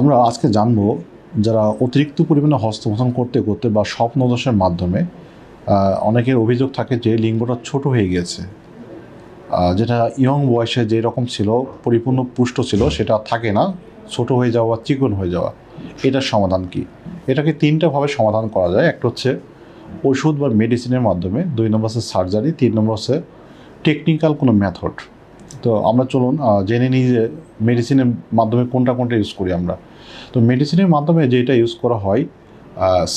আমরা আজকে জানব যারা অতিরিক্ত পরিমাণে হস্তমোধন করতে করতে বা স্বপ্নদোষের মাধ্যমে অনেকের অভিযোগ থাকে যে লিঙ্গটা ছোট হয়ে গিয়েছে। যেটা ইয়ং বয়সে যে রকম ছিল, পরিপূর্ণ পুষ্ট ছিল, সেটা থাকে না। ছোট হয়ে যাওয়া, চিকন হয়ে যাওয়া, এটার সমাধান কি? এটাকে তিনটাভাবে সমাধান করা যায়। একটা হচ্ছে ওষুধ বা মেডিসিনের মাধ্যমে, দুই নম্বর হচ্ছে সার্জারি তিন নম্বর হচ্ছে টেকনিক্যাল কোনো মেথড তো আমরা চলুন জেনে নিই যে মেডিসিনের মাধ্যমে কোনটা কোনটা ইউজ করি আমরা। তো মেডিসিনের মাধ্যমে যেটা ইউজ করা হয়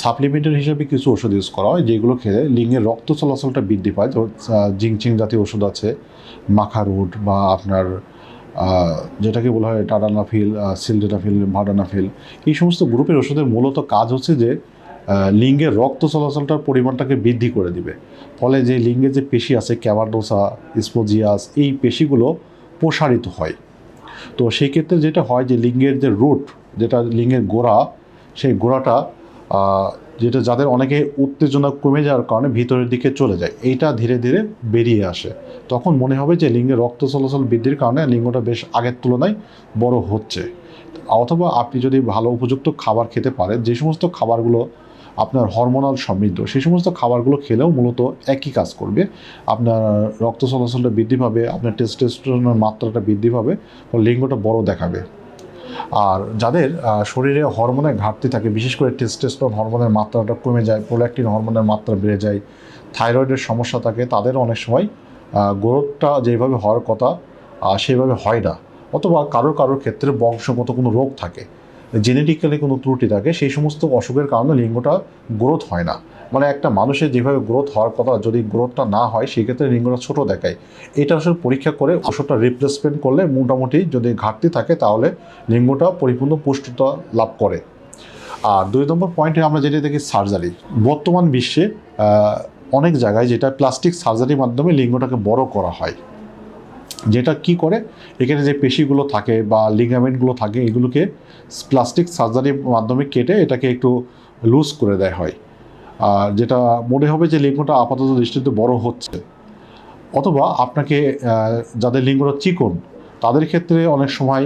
সাপ্লিমেন্টারি হিসেবে কিছু ওষুধ ইউজ করা হয়, যেগুলো খেলে লিঙ্গের রক্ত চলাচলটা বৃদ্ধি পায়। জিংচিং জাতীয় ওষুধ আছে, মাখারুট বা আপনার যেটাকে বলা হয় টাডানাফিল সিলডেনাফিল ভাডানাফিল এই সমস্ত গ্রুপের ওষুধের মূলত কাজ হচ্ছে যে লিঙ্গের রক্ত চলাচলটার পরিমাণটাকে বৃদ্ধি করে দিবে। ফলে যে লিঙ্গের যে পেশি আছে ক্যাভারডোসা স্পোজিয়াস, এই পেশিগুলো প্রসারিত হয়। তো সেই ক্ষেত্রে যেটা হয় যে লিঙ্গের যে রুট, যেটা লিঙ্গের গোড়া, সেই গোড়াটা যেটা যাদের অনেকে উত্তেজনা কমে যাওয়ার কারণে ভিতরের দিকে চলে যায়, এইটা ধীরে ধীরে বেরিয়ে আসে। তখন মনে হবে যে লিঙ্গের রক্ত চলাচল বৃদ্ধির কারণে লিঙ্গটা বেশ আগের তুলনায় বড় হচ্ছে। অথবা আপনি যদি ভালো উপযুক্ত খাবার খেতে পারেন, যে সমস্ত খাবারগুলো আপনার হরমোনাল সমৃদ্ধ। সেই সমস্ত খাবারগুলো খেলেও মূলত একই কাজ করবে। আপনার রক্ত চলাচলটা বৃদ্ধি পাবে, আপনার টেস্টোস্টেরনের মাত্রাটা বৃদ্ধি পাবে লিঙ্গটা বড় দেখাবে। আর যাদের শরীরে হরমোনের ঘাটতি থাকে, বিশেষ করে টেস্টোস্টেরন হরমোনের মাত্রাটা কমে যায় প্রোল্যাক্টিন হরমোনের মাত্রা বেড়ে যায় থাইরয়েডের সমস্যা থাকে, তাদের অনেক সময় গ্রোথটা যেভাবে হওয়ার কথা সেভাবে হয় না। অথবা কারোর কারোর ক্ষেত্রে বংশগত কোনো রোগ থাকে। জেনেটিক্যালি কোনো ত্রুটি থাকে, সেই সমস্ত অসুখের কারণে লিঙ্গটা গ্রোথ হয় না। মানে একটা মানুষের যেভাবে গ্রোথ হওয়ার কথা, যদি গ্রোথটা না হয়, সেক্ষেত্রে লিঙ্গটা ছোট দেখায়। এটা আসলে পরীক্ষা করে ওষুধটা রিপ্লেসমেন্ট করলে মোটামুটি যদি ঘাটতি থাকে, তাহলে লিঙ্গটা পরিপূর্ণ পুষ্টতা লাভ করে। আর দুই নম্বর পয়েন্টে আমরা যেটা দেখি সার্জারি বর্তমান বিশ্বে অনেক জায়গায় যেটা প্লাস্টিক সার্জারির মাধ্যমে লিঙ্গটাকে বড় করা হয়। যেটা কি করে? এখানে যে পেশিগুলো থাকে বা লিগামেন্টগুলো থাকে, এগুলোকে প্লাস্টিক সার্জারির মাধ্যমে কেটে এটাকে একটু লুজ করে দেয় হয়। আর যেটা মনে হবে যে লিঙ্গটা আপাতত দৃষ্টিতে বড় হচ্ছে। অথবা আপনাকে যাদের লিঙ্গটা চিকন, তাদের ক্ষেত্রে অনেক সময়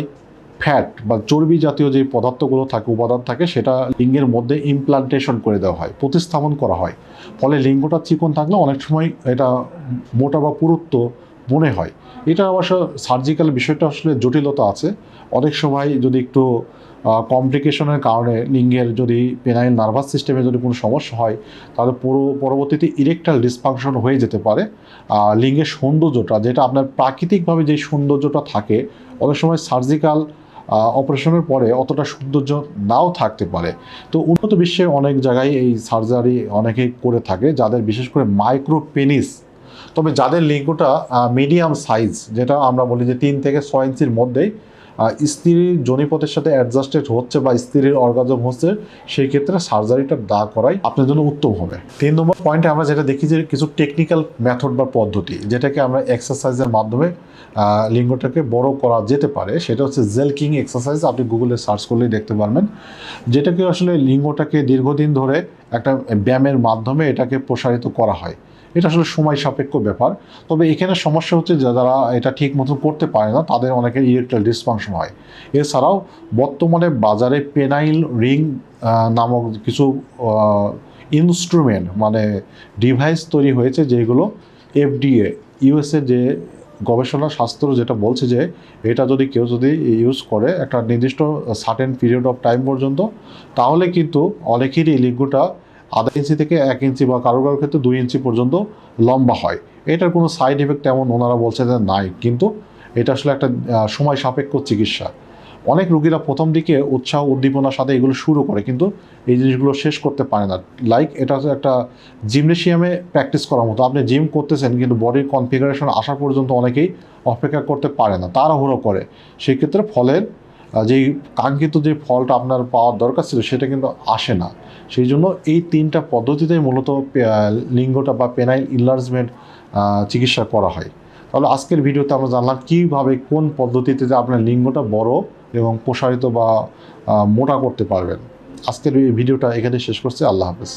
ফ্যাট বা চর্বি জাতীয় যে পদার্থগুলো থাকে, উপাদান থাকে, সেটা লিঙ্গের মধ্যে ইমপ্লান্টেশন করে দেওয়া হয়, প্রতিস্থাপন করা হয়। ফলে লিঙ্গটা চিকন থাকলে অনেক সময় এটা মোটা বা পুরুত্ব মনে হয়। এটা অবশ্য সার্জিক্যাল বিষয়টা আসলে জটিলতা আছে। অনেক সময় যদি একটু কমপ্লিকেশনের কারণে লিঙ্গের যদি পেনাইল নার্ভাস সিস্টেমে যদি কোনো সমস্যা হয়, তাহলে পুরো, পরবর্তীতে ইরেকটাল ডিসফাংশন হয়ে যেতে পারে। লিঙ্গের সৌন্দর্যটা, যেটা আপনার প্রাকৃতিকভাবে যে সৌন্দর্যটা থাকে, অনেক সময় সার্জিক্যাল অপারেশনের পরে অতটা সৌন্দর্য নাও থাকতে পারে। তো উন্নত বিশ্বে অনেক জায়গায় এই সার্জারি অনেকেই করে থাকে, যাদের বিশেষ করে মাইক্রো পেনিস তবে যাদের লিঙ্গটা মিডিয়াম সাইজ যেটা আমরা বলি যে তিন থেকে ছয় ইঞ্চির মধ্যেই স্ত্রীর জনিপথের সাথে অ্যাডজাস্টেড হচ্ছে বা স্ত্রীর অর্গাজম হচ্ছে, সেই ক্ষেত্রে সার্জারিটা দা করাই আপনার জন্য উত্তম হবে। তিন নম্বর পয়েন্টে আমরা যেটা দেখি যে কিছু টেকনিক্যাল মেথড বা পদ্ধতি, যেটাকে আমরা এক্সারসাইজের মাধ্যমে লিঙ্গটাকে বড় করা যেতে পারে, সেটা হচ্ছে জেলকিং এক্সারসাইজ আপনি গুগলে সার্চ করলেই দেখতে পারবেন। যেটাকে আসলে লিঙ্গটাকে দীর্ঘদিন ধরে একটা ব্যায়ামের মাধ্যমে এটাকে প্রসারিত করা হয়। এটা আসলে সময় সাপেক্ষ ব্যাপার। তবে এখানে সমস্যা হচ্ছে যারা এটা ঠিক মতো করতে পারে না, তাদের অনেকের ইরেকটাল ডিসফাংশন হয়। এছাড়াও বর্তমানে বাজারে পেনাইল রিং নামক কিছু ইনস্ট্রুমেন্ট মানে ডিভাইস তৈরি হয়েছে যেগুলো এফডিএ ইউএসএ যে গবেষণা শাস্ত্র যেটা বলছে যে এটা যদি কেউ যদি ইউজ করে একটা নির্দিষ্ট সার্টেন পিরিয়ড অফ টাইম পর্যন্ত, তাহলে কিন্তু অনেকেরই লিঙ্গটা আধা ইঞ্চি থেকে এক ইঞ্চি বা কারও কারোর ক্ষেত্রে দুই ইঞ্চি পর্যন্ত লম্বা হয়। এটার কোনো সাইড এফেক্ট তেমন ওনারা বলছে যে নাই, কিন্তু এটা আসলে একটা সময় সাপেক্ষ চিকিৎসা। অনেক রুগীরা প্রথম দিকে উৎসাহ, উদ্দীপনার সাথে এগুলো শুরু করে, কিন্তু এই জিনিসগুলো শেষ করতে পারে না। লাইক এটা একটা জিমনেশিয়ামে প্র্যাকটিস করার মতো। আপনি জিম করতেছেন, কিন্তু বডির কনফিগারেশন আসা পর্যন্ত অনেকেই অপেক্ষা করতে পারে না, তাড়াহুড়ো করে। সেই ক্ষেত্রে ফলের যেই কাঙ্ক্ষিত যে ফলটা আপনার পাওয়ার দরকার ছিল সেটা কিন্তু আসে না। সেই জন্য এই তিনটা পদ্ধতিতেই মূলত লিঙ্গটা বা পেনাইল ইনলার্জমেন্ট চিকিৎসা করা হয়। তাহলে আজকের ভিডিওতে আমরা জানলাম কীভাবে কোন পদ্ধতিতে আপনার লিঙ্গটা বড় এবং প্রসারিত বা মোটা করতে পারবেন। আজকের এই ভিডিওটা এখানে শেষ করছি। আল্লাহ হাফেজ।